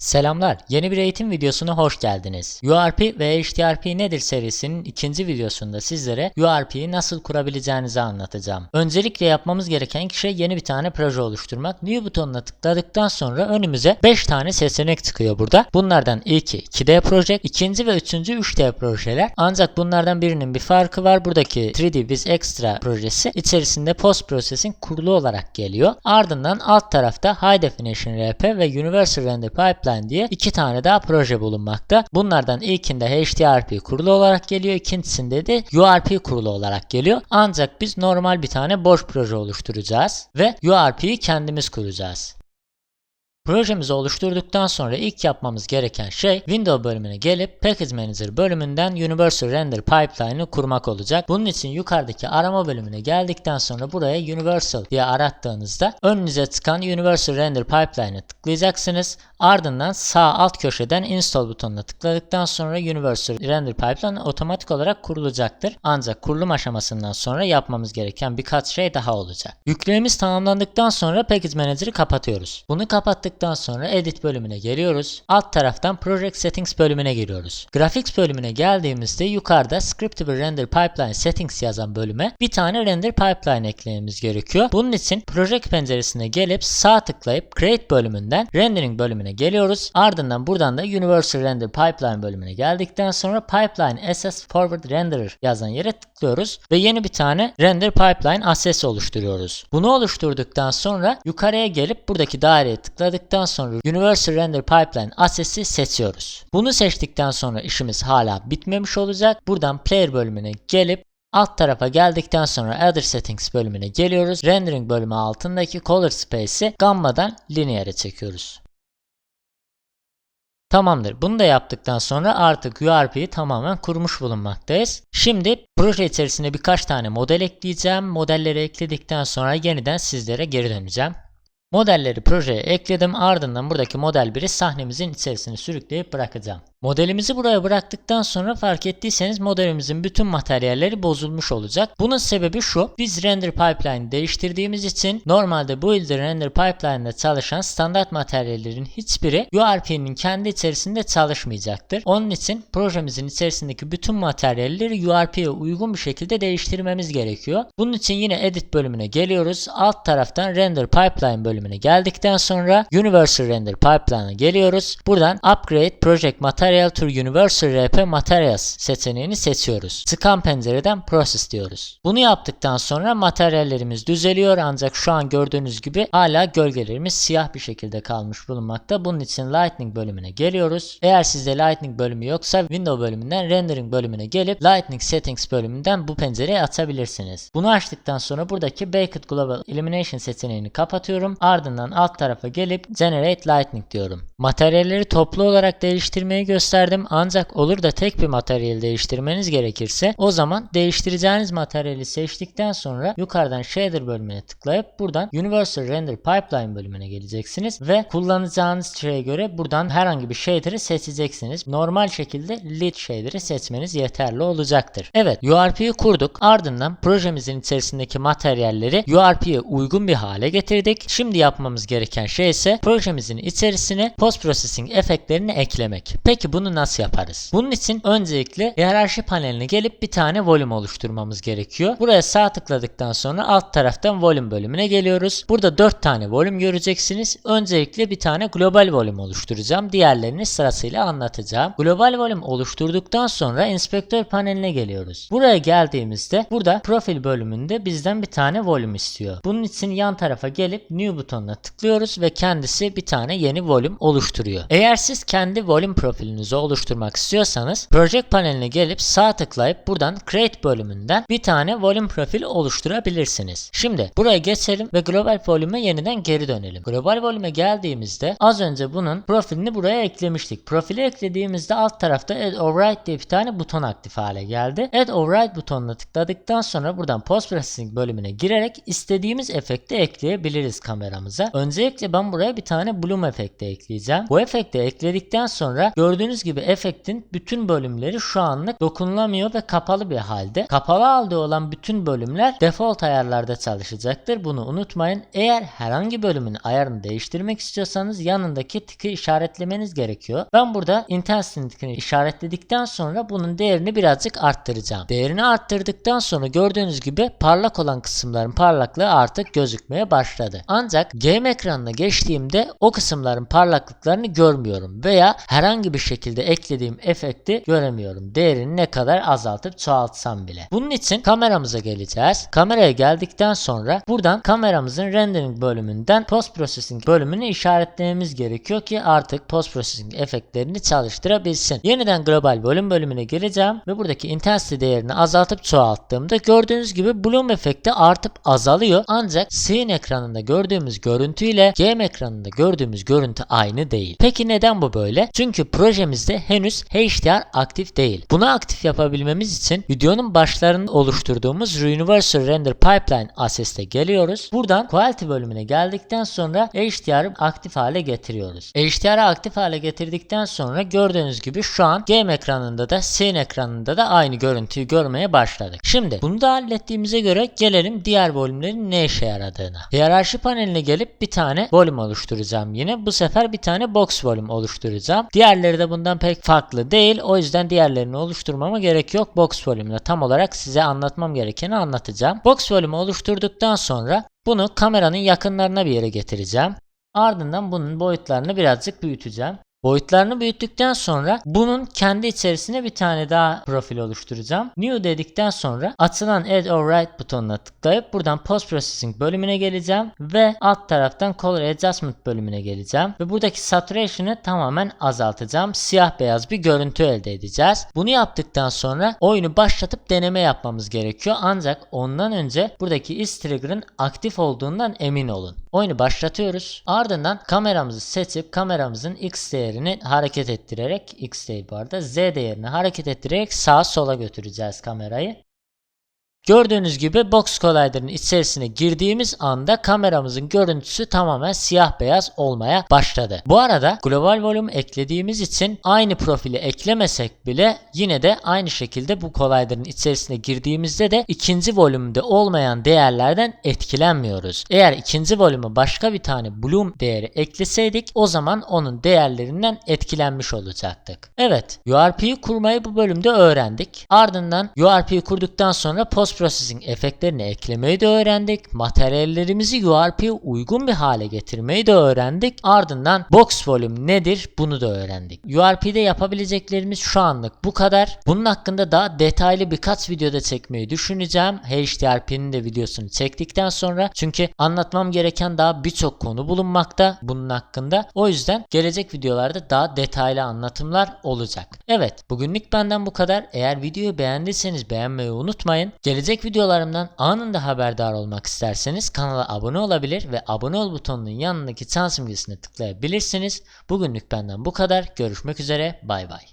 Selamlar, yeni bir eğitim videosuna hoş geldiniz. URP ve HTRP nedir serisinin ikinci videosunda sizlere URP'yi nasıl kurabileceğinizi anlatacağım. Öncelikle yapmamız gereken şey yeni bir tane proje oluşturmak. New butonuna tıkladıktan sonra önümüze 5 tane seçenek çıkıyor burada. Bunlardan ilki 2D proje, ikinci ve üçüncü 3D projeler. Ancak bunlardan birinin bir farkı var. Buradaki 3D Biz Extra projesi içerisinde Post Processing kurulu olarak geliyor. Ardından alt tarafta High Definition RP ve Universal Render Pipeline diye iki tane daha proje bulunmakta. Bunlardan ilkinde HTRP kurulu olarak geliyor. ikincisinde de URP kurulu olarak geliyor. Ancak biz normal bir tane boş proje oluşturacağız ve URP'yi kendimiz kuracağız. Projemizi oluşturduktan sonra ilk yapmamız gereken şey Window bölümüne gelip Package Manager bölümünden Universal Render Pipeline'ı kurmak olacak. Bunun için yukarıdaki arama bölümüne geldikten sonra buraya Universal diye arattığınızda önünüze çıkan Universal Render Pipeline'ı tıklayacaksınız. Ardından sağ alt köşeden Install butonuna tıkladıktan sonra Universal Render Pipeline otomatik olarak kurulacaktır. Ancak kurulum aşamasından sonra yapmamız gereken birkaç şey daha olacak. Yüklememiz tamamlandıktan sonra Package Manager'ı kapatıyoruz. Bunu kapattıktan sonra Edit bölümüne geliyoruz. Alt taraftan Project Settings bölümüne giriyoruz. Graphics bölümüne geldiğimizde yukarıda Scriptable Render Pipeline Settings yazan bölüme bir tane Render Pipeline eklememiz gerekiyor. Bunun için Project penceresine gelip sağ tıklayıp Create bölümünden Rendering bölümüne geliyoruz. Ardından buradan da Universal Render Pipeline bölümüne geldikten sonra Pipeline SS Forward Renderer yazan yere tıklıyoruz ve yeni bir tane Render Pipeline assets oluşturuyoruz. Bunu oluşturduktan sonra yukarıya gelip buradaki daireye tıkladıktan sonra Universal Render Pipeline Assets'i seçiyoruz. Bunu seçtikten sonra işimiz hala bitmemiş olacak. Buradan Player bölümüne gelip Alt tarafa geldikten sonra Other Settings bölümüne geliyoruz. Rendering bölümü altındaki Color Space'i Gamma'dan Linear'e çekiyoruz. Tamamdır. Bunu da yaptıktan sonra artık URP'yi tamamen kurmuş bulunmaktayız. Şimdi proje içerisine birkaç tane model ekleyeceğim. Modelleri ekledikten sonra yeniden sizlere geri döneceğim. Modelleri projeye ekledim. Ardından buradaki model 1'i sahnemizin içerisine sürükleyip bırakacağım. Modelimizi buraya bıraktıktan sonra fark ettiyseniz modelimizin bütün materyalleri bozulmuş olacak. Bunun sebebi şu. Biz render pipeline değiştirdiğimiz için normalde bu ilde render pipeline'da çalışan standart materyallerin hiçbiri URP'nin kendi içerisinde çalışmayacaktır. Onun için projemizin içerisindeki bütün materyalleri URP'ye uygun bir şekilde değiştirmemiz gerekiyor. Bunun için yine edit bölümüne geliyoruz. Alt taraftan render pipeline bölümüne geldikten sonra universal render pipeline'a geliyoruz. Buradan upgrade project material Material to Universal RP Materials seçeneğini seçiyoruz. Çıkan pencereden Process diyoruz. Bunu yaptıktan sonra materyallerimiz düzeliyor ancak şu an gördüğünüz gibi hala gölgelerimiz siyah bir şekilde kalmış bulunmakta. Bunun için Lightning bölümüne geliyoruz. Eğer sizde Lightning bölümü yoksa Window bölümünden Rendering bölümüne gelip Lightning Settings bölümünden bu pencereyi açabilirsiniz. Bunu açtıktan sonra buradaki Baked Global Illumination seçeneğini kapatıyorum. Ardından alt tarafa gelip Generate Lightning diyorum. Materyalleri toplu olarak değiştirmeyi gösterdim ancak olur da tek bir materyali değiştirmeniz gerekirse o zaman değiştireceğiniz materyali seçtikten sonra yukarıdan Shader bölümüne tıklayıp buradan Universal Render Pipeline bölümüne geleceksiniz ve kullanacağınız şeye göre buradan herhangi bir shader'ı seçeceksiniz. Normal şekilde Lead Shader'ı seçmeniz yeterli olacaktır. Evet URP'yi kurduk ardından projemizin içerisindeki materyalleri URP'ye uygun bir hale getirdik. Şimdi yapmamız gereken şey ise projemizin içerisine post processing efektlerini eklemek. Peki bunu nasıl yaparız? Bunun için öncelikle hiyerarşi paneline gelip bir tane volume oluşturmamız gerekiyor. Buraya sağ tıkladıktan sonra alt taraftan volume bölümüne geliyoruz. Burada 4 tane volume göreceksiniz. Öncelikle bir tane global volume oluşturacağım. Diğerlerini sırasıyla anlatacağım. Global volume oluşturduktan sonra inspektör paneline geliyoruz. Buraya geldiğimizde burada profil bölümünde bizden bir tane volume istiyor. Bunun için yan tarafa gelip new butonuna tıklıyoruz ve kendisi bir tane yeni volume oluşturuyor. Eğer siz kendi volume profilinizi oluşturmak istiyorsanız Project paneline gelip sağ tıklayıp buradan Create bölümünden bir tane volume profil oluşturabilirsiniz. Şimdi buraya geçelim ve global volume'e yeniden geri dönelim. Global volume'e geldiğimizde az önce bunun profilini buraya eklemiştik. Profili eklediğimizde alt tarafta Add Override diye bir tane buton aktif hale geldi. Add Override butonuna tıkladıktan sonra buradan Post Processing bölümüne girerek istediğimiz efekti ekleyebiliriz kameramıza. Öncelikle ben buraya bir tane Bloom efekti ekleyeceğim. Bu efekti ekledikten sonra gördüğünüz Gördüğünüz gibi efektin bütün bölümleri şu anlık dokunulamıyor ve kapalı bir halde. Kapalı halde olan bütün bölümler default ayarlarda çalışacaktır. Bunu unutmayın. Eğer herhangi bölümün ayarını değiştirmek istiyorsanız yanındaki tiki işaretlemeniz gerekiyor. Ben burada intensity tikini işaretledikten sonra bunun değerini birazcık arttıracağım. Değerini arttırdıktan sonra gördüğünüz gibi parlak olan kısımların parlaklığı artık gözükmeye başladı. Ancak game ekranına geçtiğimde o kısımların parlaklıklarını görmüyorum veya herhangi bir şekilde eklediğim efekti göremiyorum. Değerini ne kadar azaltıp çoğaltsam bile. Bunun için kameramıza geleceğiz. Kameraya geldikten sonra buradan kameramızın rendering bölümünden post processing bölümünü işaretlememiz gerekiyor ki artık post processing efektlerini çalıştırabilsin. Yeniden global bölüm bölümüne geleceğim ve buradaki intensity değerini azaltıp çoğalttığımda gördüğünüz gibi bloom efekti artıp azalıyor. Ancak scene ekranında gördüğümüz görüntüyle game ekranında gördüğümüz görüntü aynı değil. Peki neden bu böyle? Çünkü projemizde henüz HDR aktif değil. Bunu aktif yapabilmemiz için videonun başlarında oluşturduğumuz Universal Render Pipeline Assets'e geliyoruz. Buradan Quality bölümüne geldikten sonra HDR'ı aktif hale getiriyoruz. HDR'ı aktif hale getirdikten sonra gördüğünüz gibi şu an game ekranında da scene ekranında da aynı görüntüyü görmeye başladık. Şimdi bunu da hallettiğimize göre gelelim diğer bölümlerin ne işe yaradığına. Hiyerarşi paneline gelip bir tane bölüm oluşturacağım yine. Bu sefer bir tane box bölüm oluşturacağım. Diğerleri de bundan pek farklı değil. O yüzden diğerlerini oluşturmama gerek yok. Box bölümle tam olarak size anlatmam gerekeni anlatacağım. Box bölümü oluşturduktan sonra bunu kameranın yakınlarına bir yere getireceğim. Ardından bunun boyutlarını birazcık büyüteceğim. Boyutlarını büyüttükten sonra bunun kendi içerisine bir tane daha profil oluşturacağım. New dedikten sonra açılan Add or Write butonuna tıklayıp buradan Post Processing bölümüne geleceğim ve alt taraftan Color Adjustment bölümüne geleceğim ve buradaki Saturation'ı tamamen azaltacağım. Siyah beyaz bir görüntü elde edeceğiz. Bunu yaptıktan sonra oyunu başlatıp deneme yapmamız gerekiyor. Ancak ondan önce buradaki is trigger'ın aktif olduğundan emin olun. Oyunu başlatıyoruz. Ardından kameramızı seçip kameramızın X değerini hareket ettirerek X değil bu arada Z değerini hareket ettirerek sağa sola götüreceğiz kamerayı. Gördüğünüz gibi Box Collider'ın içerisine girdiğimiz anda kameramızın görüntüsü tamamen siyah beyaz olmaya başladı. Bu arada global volüm eklediğimiz için aynı profili eklemesek bile yine de aynı şekilde bu Collider'ın içerisine girdiğimizde de ikinci volümde olmayan değerlerden etkilenmiyoruz. Eğer ikinci volümü başka bir tane bloom değeri ekleseydik o zaman onun değerlerinden etkilenmiş olacaktık. Evet URP'yi kurmayı bu bölümde öğrendik. Ardından URP'yi kurduktan sonra post processing efektlerini eklemeyi de öğrendik. Materyallerimizi URP'ye uygun bir hale getirmeyi de öğrendik. Ardından box volume nedir bunu da öğrendik. URP'de yapabileceklerimiz şu anlık bu kadar. Bunun hakkında daha detaylı birkaç videoda çekmeyi düşüneceğim. HDRP'nin de videosunu çektikten sonra. Çünkü anlatmam gereken daha birçok konu bulunmakta bunun hakkında. O yüzden gelecek videolarda daha detaylı anlatımlar olacak. Evet bugünlük benden bu kadar. Eğer videoyu beğendiyseniz beğenmeyi unutmayın. Gelecek videolarımdan anında haberdar olmak isterseniz kanala abone olabilir ve abone ol butonunun yanındaki çan simgesine tıklayabilirsiniz. Bugünlük benden bu kadar. Görüşmek üzere. Bay bay.